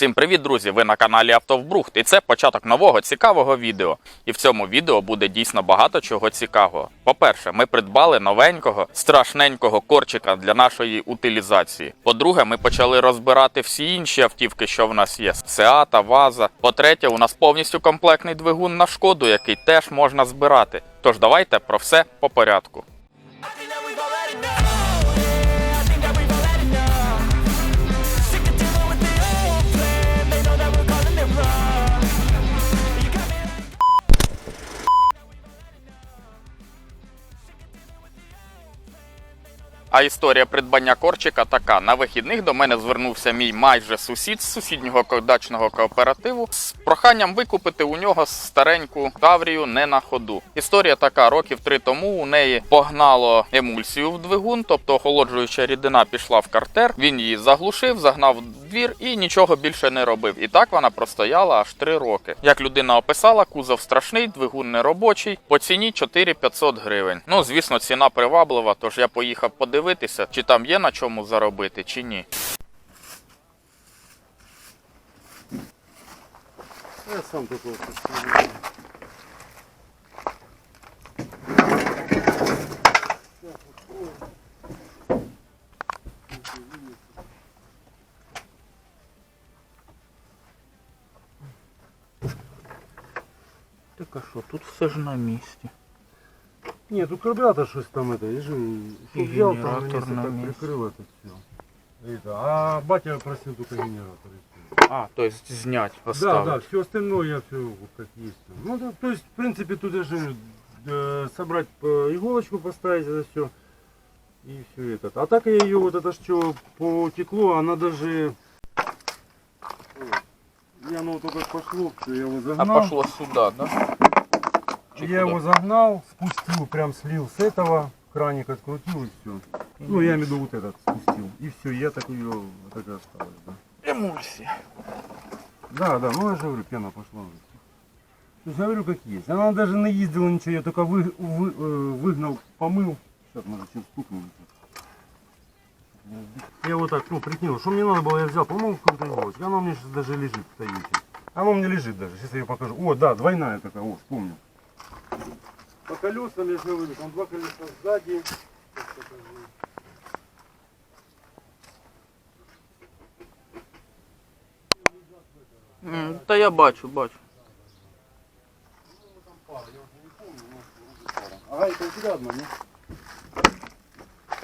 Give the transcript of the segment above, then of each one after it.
Всім привіт, друзі! Ви на каналі Автовбрухт, і це початок нового цікавого відео. І в цьому відео буде дійсно багато чого цікавого. По-перше, ми придбали новенького, страшненького корчика для нашої утилізації. По-друге, ми почали розбирати всі інші автівки, що в нас є: Сеата, Ваза. По-третє, у нас повністю комплектний двигун на шкоду, який теж можна збирати. Тож давайте про все по порядку. А історія придбання корчика така: на вихідних до мене звернувся мій майже сусід з сусіднього дачного кооперативу з проханням викупити у нього стареньку таврію не на ходу. Історія така: років три тому у неї погнало емульсію в двигун, тобто охолоджуюча рідина пішла в картер. Він її заглушив, загнав двір і нічого більше не робив. І так вона простояла аж три роки. Як людина описала, кузов страшний, двигун неробочий, по ціні 4500 гривень. Ну, звісно, ціна приваблива, тож я поїхав подивитися, чи там є на чому заробити, чи ні. Я сам такой вот. Так а що, тут все ж на місці. Нет, тут карбюратор что-то там это, я же И взял там генератор на на так месте. прикрыл это все. Это, а батя просил только генератор. и всё. А, то есть знять, Да, да, все остальное я все вот как есть. Ну, да, то есть, в принципе, тут даже э, собрать э, иголочку, поставить это все. И все это. А так я ее вот это что потекло, она даже... Ой, И оно вот только пошло, что я его А загнал. пошло сюди, да? Я его загнал, спустил, прям слил с этого, краник открутил и все. Ну, я имею в виду вот этот спустил. И все, я так ее так и осталось, да. Емульсія. Да, да, ну я же говорю, пена пошла. Я говорю, как есть. Она даже не ездила ничего, я только вы, вы- э, выгнал, помыл. Сейчас, может, чем стукнул. Я вот так, ну, прикинул, что мне надо было, я взял, помыл какую-то. Она у меня сейчас даже лежит в стоите. Она у меня лежит даже, сейчас я ее покажу. О, да, двойная такая, о, вспомнил. По колесам я же говорю, там два колеса сзади. М, Та я бачу, бачу. А гайка у тебя одна, не?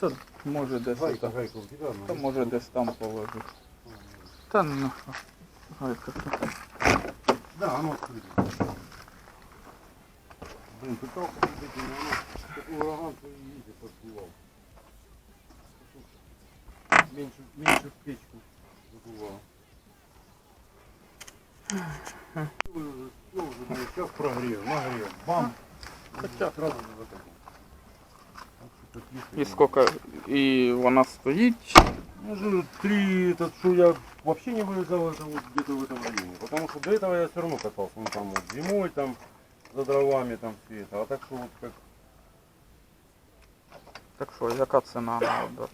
Та може десь Гайка, там. гайка у тебя одна. Та може десь там положити. Та ну. Гайка. Да, оно открыто. Блин, пытался купить, но оно такой ураган, что и видите, поддувал. Меньше, меньше в печку задувало. Ну, уже- ну, уже, блин, сейчас прогрел, нагрел, бам. Хотя- Сразу же закатил. Так что такие І фигни. скільки. І вона стоїть. Ну, же три, этот, что я вообще не вылезал, это вот где-то в этом районе. Потому что до этого я все равно катался, ну там вот зимой, там, за дровами, там все это. А так что вот как, Так що, яка ціна на отдачу?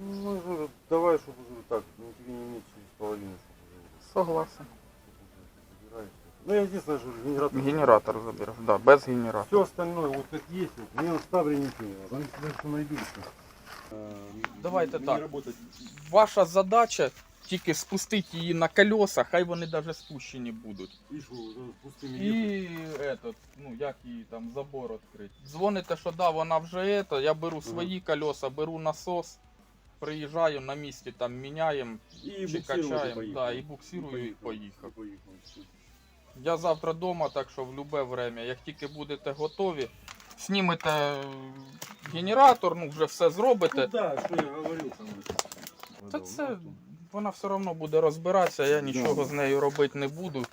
ну, я говорю, давай, чтобы уже так, ну тебе не иметь через половину, чтобы уже, Согласен. чтоб уже ты собираешься. Ну, я единственное, что генератор. Генератор забереш, да, без генератора. Все остальное, вот как есть, вот, мне на ставре ничего не надо. Там всегда все найдутся. Давайте Не так. работать. Ваша задача тільки спустити її на колеса, хай вони навіть спущені будуть. И что, уже с пустыми І этот, ну як її там забор відкрити. Дзвоните, що да, вона вже это, я беру свої колеса, беру насос, приїжджаю на місці, там міняємо И чи буксировать и качаємо, поехал. да, і буксирую, і поїхав. поехал. всё. Я завтра вдома, так що в любе время, як тільки будете готові, знімете е, генератор, ну вже все Ну зробите. да, что я говорил там. Та це вона все одно буде розбиратися, я нічого з нею робити не буду.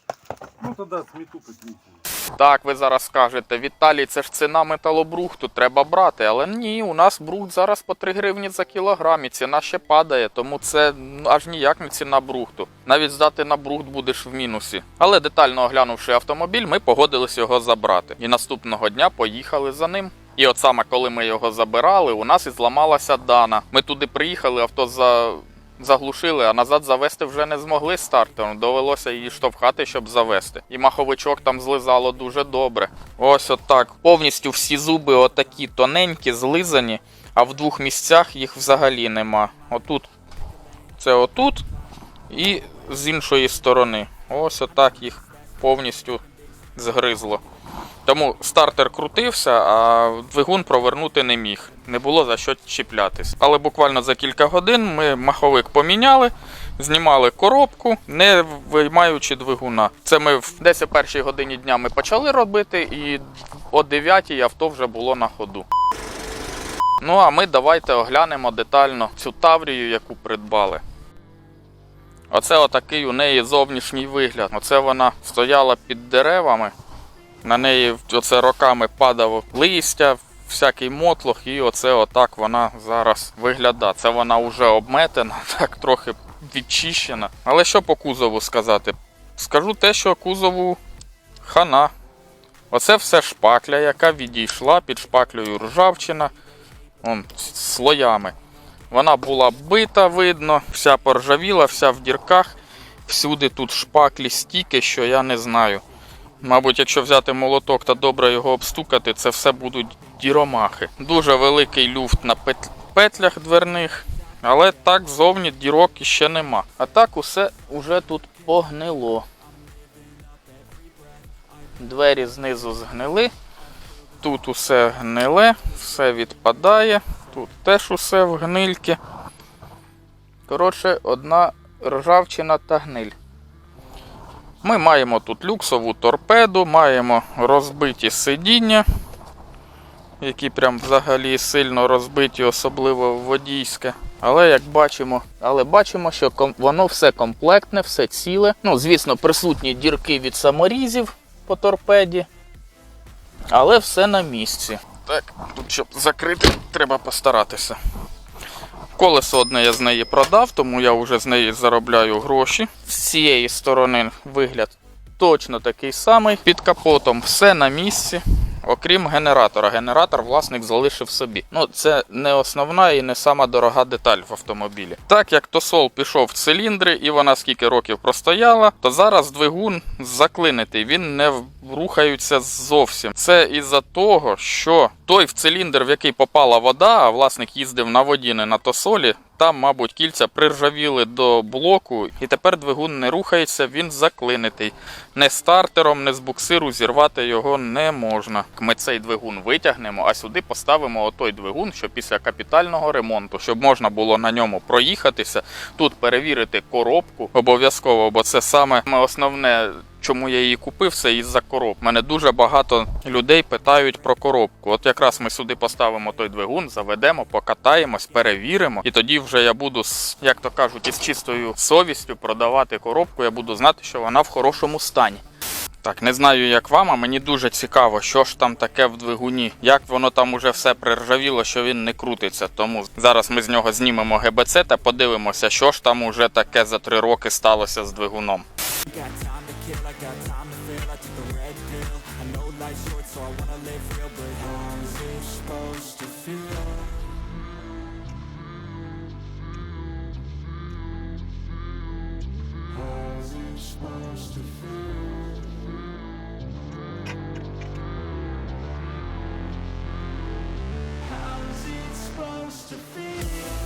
Ну тоді сміту какие-то. Так, ви зараз скажете, Віталій, це ж ціна металобрухту, треба брати. Але ні, у нас брухт зараз по 3 гривні за кілограм, і ціна ще падає, тому це ну, аж ніяк не ціна брухту. Навіть здати на брухт будеш в мінусі. Але детально оглянувши автомобіль, ми погодились його забрати. І наступного дня поїхали за ним. І от саме коли ми його забирали, у нас і зламалася дана. Ми туди приїхали, авто за заглушили, а назад завести вже не змогли стартером. Довелося її штовхати, щоб завести. І маховичок там злизало дуже добре. Ось отак. Повністю всі зуби отакі тоненькі, злизані, а в двох місцях їх взагалі нема. Отут це отут і з іншої сторони. Ось отак їх повністю згризло. Тому стартер крутився, а двигун провернути не міг. Не було за що чіплятись. Але буквально за кілька годин ми маховик поміняли, знімали коробку, не виймаючи двигуна. Це ми в десь о першій годині дня ми почали робити, і о 9 авто вже було на ходу. Ну а ми давайте оглянемо детально цю таврію, яку придбали. Оце отакий у неї зовнішній вигляд. Оце вона стояла під деревами. На неї оце роками падало листя, всякий мотлох, і оце отак вона зараз виглядає. Це вона вже обметена, так трохи відчищена. Але що по кузову сказати? Скажу те, що кузову хана. Оце все шпакля, яка відійшла під шпаклею ржавчина. Вон, слоями. Вона була бита, видно, вся поржавіла, вся в дірках. Всюди тут шпаклі стільки, що я не знаю. Мабуть, якщо взяти молоток та добре його обстукати, це все будуть діромахи. Дуже великий люфт на пет- петлях дверних, але так зовні дірок іще нема. А так усе уже тут погнило. Двері знизу згнили. Тут усе гниле, все відпадає. Тут теж усе в гнильки. Коротше, одна ржавчина та гниль. Ми маємо тут люксову торпеду, маємо розбиті сидіння, які прям взагалі сильно розбиті, особливо водійське. Але як бачимо, але бачимо, що воно все комплектне, все ціле. Ну, звісно, присутні дірки від саморізів по торпеді. Але все на місці. Так, тут щоб закрити, треба постаратися. Колесо одне я з неї продав, тому я вже з неї заробляю гроші. З цієї сторони вигляд точно такий самий. Під капотом все на місці, окрім генератора. Генератор власник залишив собі. Ну, це не основна і не сама дорога деталь в автомобілі. Так як тосол пішов в циліндри і вона скільки років простояла, то зараз двигун заклинитий, він не рухається зовсім. Це із-за того, що той в циліндр, в який попала вода, а власник їздив на воді, не на тосолі. Там, мабуть, кільця приржавіли до блоку, і тепер двигун не рухається, він заклинитий. Не стартером, не з буксиру зірвати його не можна. Ми цей двигун витягнемо, а сюди поставимо отой двигун, що після капітального ремонту, щоб можна було на ньому проїхатися, тут перевірити коробку обов'язково, бо це саме основне. Чому я її купив, це із-за коробки. Мене дуже багато людей питають про коробку. От якраз ми сюди поставимо той двигун, заведемо, покатаємось, перевіримо, і тоді вже я буду, як то кажуть, із чистою совістю продавати коробку. Я буду знати, що вона в хорошому стані. Так, не знаю, як вам, а мені дуже цікаво, що ж там таке в двигуні, як воно там уже все приржавіло, що він не крутиться. Тому зараз ми з нього знімемо ГБЦ та подивимося, що ж там уже таке за три роки сталося з двигуном. Kill, I got time to feel. I took the red pill. I know life's short, so I wanna live real. But how's it supposed to feel? How's it supposed to feel? How's it supposed to feel?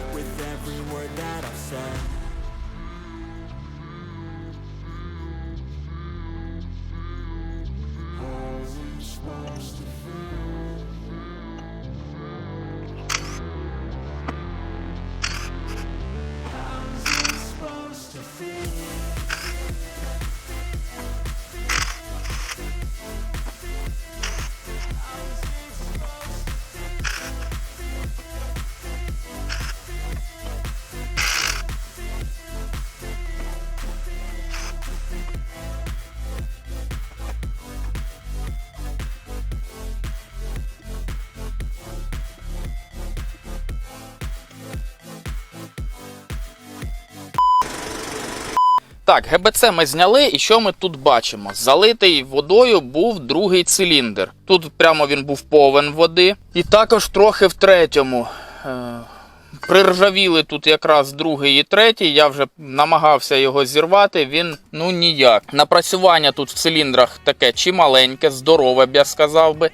every word that I've said. Так, ГБЦ ми зняли, і що ми тут бачимо? Залитий водою був другий циліндр. Тут прямо він був повен води. І також трохи в третьому. Е, Приржавіли тут якраз другий і третій. Я вже намагався його зірвати. Він ну ніяк. Напрацювання тут в циліндрах таке чималеньке, здорове, б я сказав би.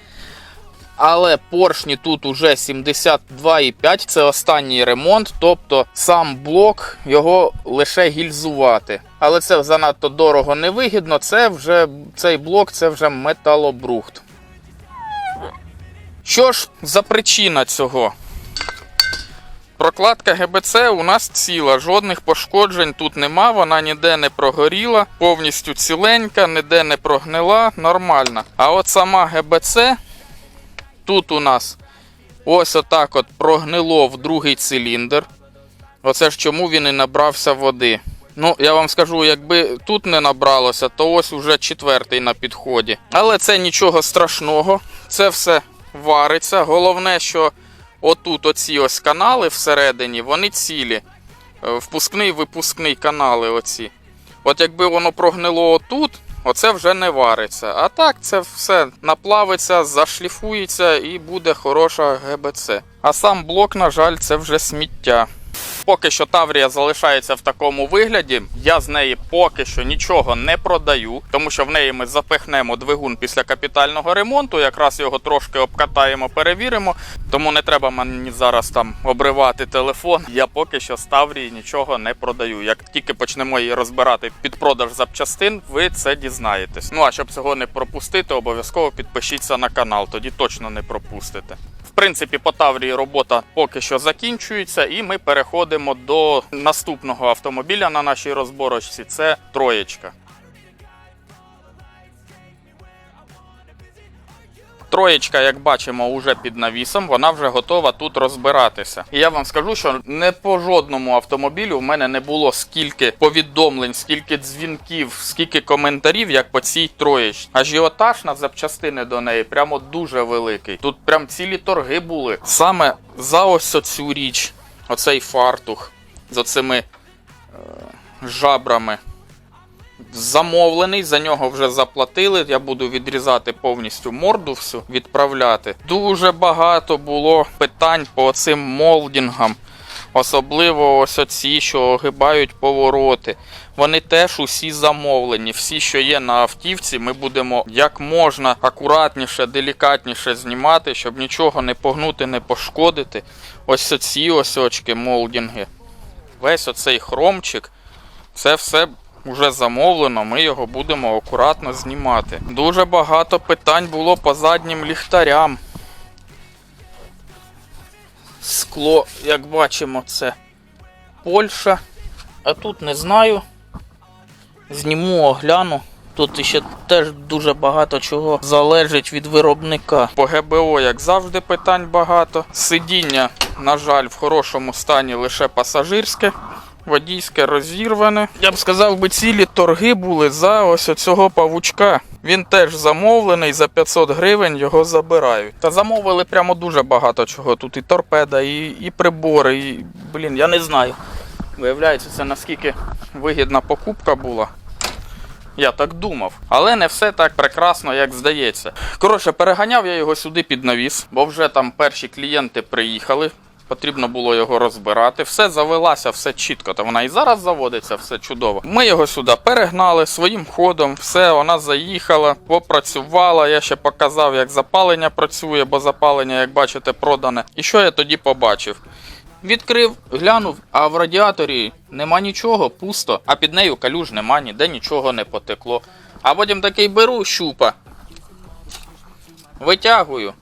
Але поршні тут уже 72,5, це останній ремонт, тобто сам блок його лише гільзувати. Але це занадто дорого невигідно. Це вже цей блок це вже металобрухт. Що ж за причина цього? Прокладка ГБЦ у нас ціла, жодних пошкоджень тут нема, вона ніде не прогоріла, повністю ціленька, ніде не прогнила, нормальна. А от сама ГБЦ Тут у нас ось отак от прогнило в другий циліндр. Оце ж чому він і набрався води. Ну, я вам скажу, якби тут не набралося, то ось уже четвертий на підході. Але це нічого страшного, це все вариться. Головне, що отут оці ось канали всередині, вони цілі. Е, Впускний, випускний канали оці. От якби воно прогнило отут, оце вже не вариться. А так це все наплавиться, зашліфується і буде хороша ГБЦ. А сам блок, на жаль, це вже сміття. Поки що Таврія залишається в такому вигляді. Я з неї поки що нічого не продаю, тому що в неї ми запихнемо двигун після капітального ремонту. Якраз його трошки обкатаємо, перевіримо. Тому не треба мені зараз там обривати телефон. Я поки що з Таврії нічого не продаю. Як тільки почнемо її розбирати під продаж запчастин, ви це дізнаєтесь. Ну а щоб цього не пропустити, обов'язково підпишіться на канал, тоді точно не пропустите. Принципі, по Таврії робота поки що закінчується, і ми переходимо до наступного автомобіля на нашій розборочці. Це троєчка. Троєчка, як бачимо, уже під навісом, вона вже готова тут розбиратися. І я вам скажу, що не по жодному автомобілю в мене не було скільки повідомлень, скільки дзвінків, скільки коментарів, як по цій троєчці. Ажіотаж на запчастини до неї прямо дуже великий. Тут прям цілі торги були. Саме за ось оцю річ, оцей фартух з оцими е, жабрами замовлений, за нього вже заплатили. Я буду відрізати повністю морду всю, відправляти. Дуже багато було питань по цим молдінгам. Особливо ось оці, що огибають повороти. Вони теж усі замовлені. Всі, що є на автівці, ми будемо як можна акуратніше, делікатніше знімати, щоб нічого не погнути, не пошкодити. Ось оці ось молдінги. Весь оцей хромчик. Це все вже замовлено, ми його будемо акуратно знімати. Дуже багато питань було по заднім ліхтарям. Скло, як бачимо, це Польща. А тут не знаю. Зніму, огляну. Тут ще теж дуже багато чого залежить від виробника. По ГБО, як завжди, питань багато. Сидіння, на жаль, в хорошому стані лише пасажирське. Водійське розірване. Я б сказав би, цілі торги були за ось оцього павучка. Він теж замовлений за 500 гривень, його забирають. Та замовили прямо дуже багато чого. Тут і торпеда, і, і прибори, і блін, я не знаю. Виявляється, це наскільки вигідна покупка була. Я так думав. Але не все так прекрасно, як здається. Коротше, переганяв я його сюди під навіс, бо вже там перші клієнти приїхали. Потрібно було його розбирати. Все завелася, все чітко. Та вона і зараз заводиться, все чудово. Ми його сюди перегнали своїм ходом. Все, вона заїхала, попрацювала. Я ще показав, як запалення працює, бо запалення, як бачите, продане. І що я тоді побачив? Відкрив, глянув, а в радіаторі нема нічого, пусто, а під нею калюж нема, ніде нічого не потекло. А потім такий беру щупа. Витягую.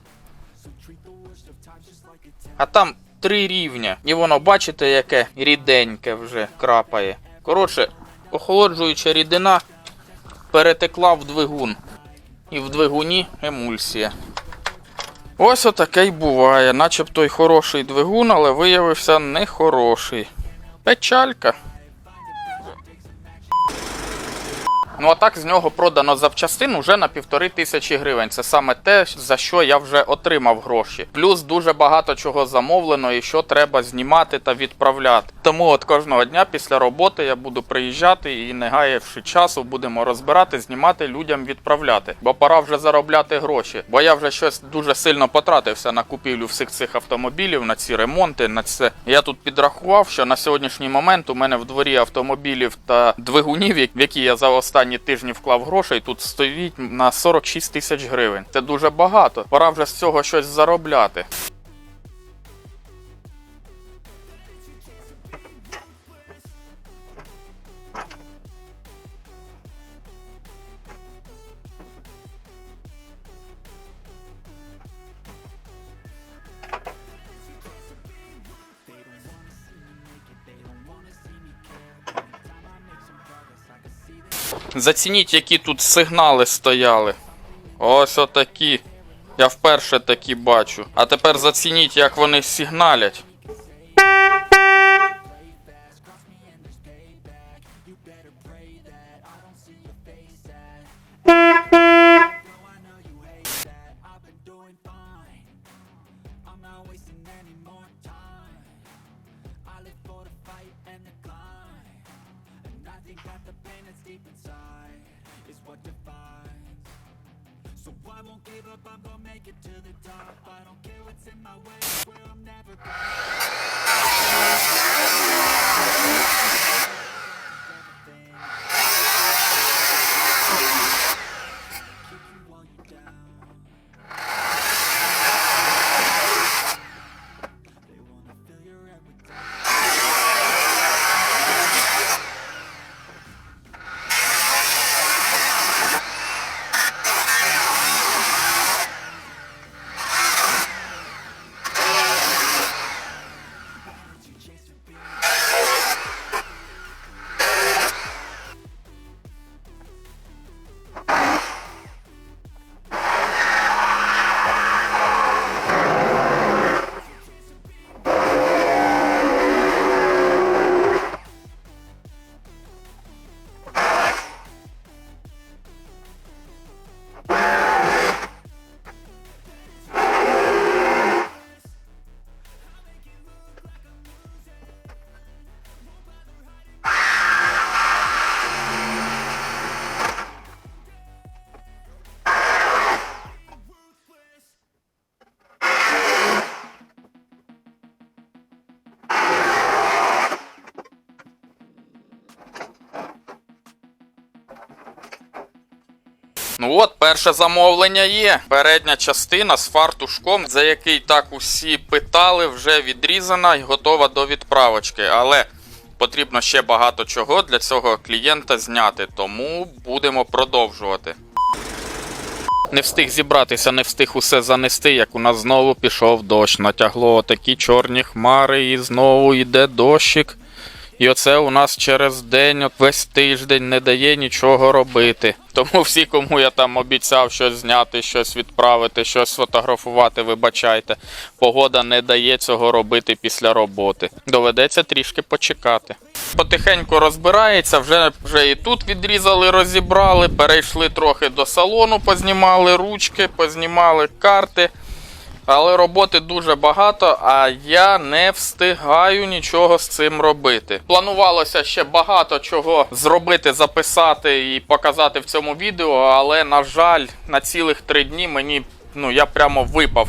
А там три рівня. І воно, бачите, яке ріденьке вже крапає. Коротше, охолоджуюча рідина перетекла в двигун. І в двигуні емульсія. Ось отаке й буває. Начебто й хороший двигун, але виявився нехороший. Печалька. Ну а так з нього продано запчастин уже на півтори тисячі гривень. Це саме те, за що я вже отримав гроші. Плюс дуже багато чого замовлено і що треба знімати та відправляти. Тому от кожного дня після роботи я буду приїжджати і не гаявши часу, будемо розбирати, знімати людям відправляти. Бо пора вже заробляти гроші. Бо я вже щось дуже сильно потратився на купівлю всіх цих автомобілів, на ці ремонти, на це. Я тут підрахував, що на сьогоднішній момент у мене в дворі автомобілів та двигунів, які я за останні тижні вклав грошей, тут стоїть на 46 тисяч гривень. Це дуже багато. Пора вже з цього щось заробляти. Зацініть, які тут сигнали стояли. Ось отакі. Я вперше такі бачу. А тепер зацініть, як вони сигналять. don't give up, I'm gonna make it to the top. I don't care what's in my way, where I'm never Ну от, перше замовлення є. Передня частина з фартушком, за який так усі питали, вже відрізана і готова до відправочки. Але потрібно ще багато чого для цього клієнта зняти, тому будемо продовжувати. Не встиг зібратися, не встиг усе занести, як у нас знову пішов дощ. Натягло такі чорні хмари, і знову йде дощик. І оце у нас через день, от весь тиждень не дає нічого робити. Тому всі, кому я там обіцяв щось зняти, щось відправити, щось сфотографувати, вибачайте. Погода не дає цього робити після роботи. Доведеться трішки почекати. Потихеньку розбирається, вже, вже і тут відрізали, розібрали, перейшли трохи до салону, познімали ручки, познімали карти. Але роботи дуже багато, а я не встигаю нічого з цим робити. Планувалося ще багато чого зробити, записати і показати в цьому відео, але на жаль, на цілих три дні мені ну я прямо випав.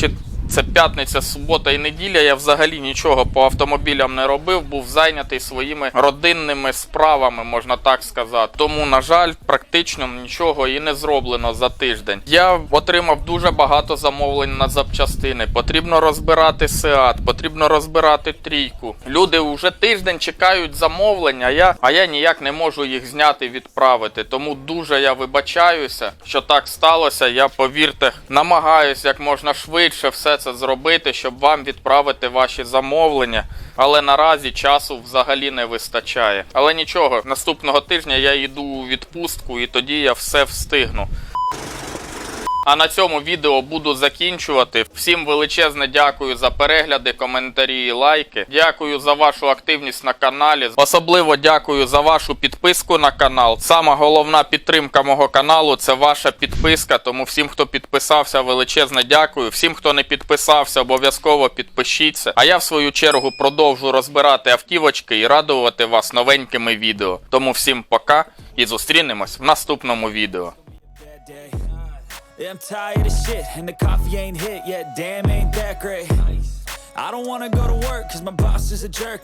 Чи це п'ятниця, субота і неділя. Я взагалі нічого по автомобілям не робив, був зайнятий своїми родинними справами, можна так сказати. Тому, на жаль, практично нічого і не зроблено за тиждень. Я отримав дуже багато замовлень на запчастини. Потрібно розбирати Сеат, потрібно розбирати трійку. Люди вже тиждень чекають замовлення, а я, а я ніяк не можу їх зняти, відправити. Тому дуже я вибачаюся, що так сталося. Я повірте, намагаюся як можна швидше все це зробити, щоб вам відправити ваші замовлення. Але наразі часу взагалі не вистачає. Але нічого, наступного тижня я йду у відпустку і тоді я все встигну. А на цьому відео буду закінчувати. Всім величезне дякую за перегляди, коментарі і лайки. Дякую за вашу активність на каналі. Особливо дякую за вашу підписку на канал. Сама головна підтримка мого каналу це ваша підписка. Тому всім, хто підписався, величезне дякую. Всім, хто не підписався, обов'язково підпишіться. А я в свою чергу продовжу розбирати автівочки і радувати вас новенькими відео. Тому всім пока і зустрінемось в наступному відео. Yeah, I'm tired of shit, and the coffee ain't hit yet. Damn, ain't that great. I don't wanna go to work, cause my boss is a jerk.